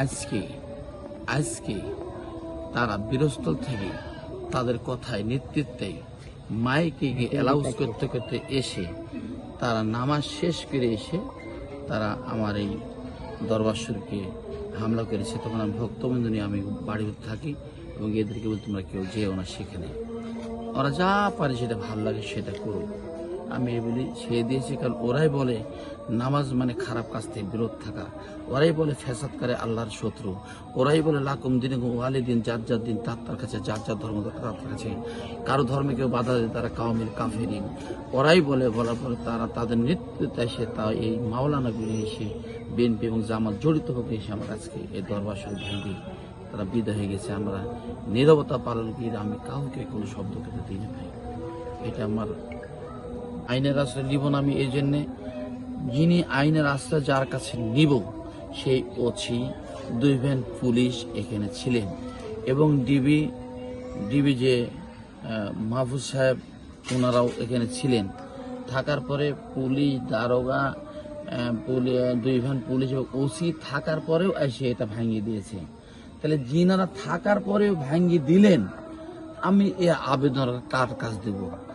আজকে আজকে তারা বীরস্থল থেকে তাদের কথায় নেতৃত্বে মাইকে গিয়ে অ্যালাউন্স করতে করতে এসে তারা নামাজ শেষ করে এসে তারা আমার এই দরবার শরীফকে হামলা করেছে। তখন আমি ভক্তবন্ধু নিয়ে আমি বাড়িতে থাকি এবং এদেরকে বলি, তোমরা কেউ যেও না সেখানে। ওরা যা পারে সেটা ভালো লাগে সেটা করুক আমি বলি, সে দিয়েছি কারণ ওরাই বলে নামাজ মানে খারাপ কাজ থেকে বিরত থাকা। ওরাই বলে ফ্যাসাদ করে আল্লাহর শত্রু। ওরাই বলে লাকুম দিন ওয়ালি দিন যার যার দিন তার তার কাছে, যার যার ধর্ম তার কাছে। কারও ধর্মে কেউ বাধা দেয়, তারা কাউমিল কাফেরিন। ওরাই বলে, বলার পরে তারা তাদের নেতৃত্বে এসে তা এই মাওলানাগুলি এসে বিএনপি এবং জামাত জড়িত হবে এসে আমার আজকে এই দরবার শরীফ ভেঙে তারা বিদায় হয়ে গেছে। আমরা নীরবতা পালন করি, আমি কাউকে কোনো শব্দ দিই না ভাই। এটা আমার আইনের আশ্রয় নিব না আমি এই জন্যে যিনি আইনের আশ্রয় যার কাছে নিব, সেই ওছি দুই ভ্যান পুলিশ এখানে ছিলেন। এবং ডিবি ডিবি যে মাহফুজ সাহেব ওনারাও এখানে ছিলেন। থাকার পরে পুলিশ দারোগা দুই ভ্যান পুলিশ এবং ওসি থাকার পরেও এসে এটা ভাঙিয়ে দিয়েছে। তাহলে যিনারা থাকার পরেও ভাঙিয়ে দিলেন, আমি এ আবেদন কার কাজ দেব?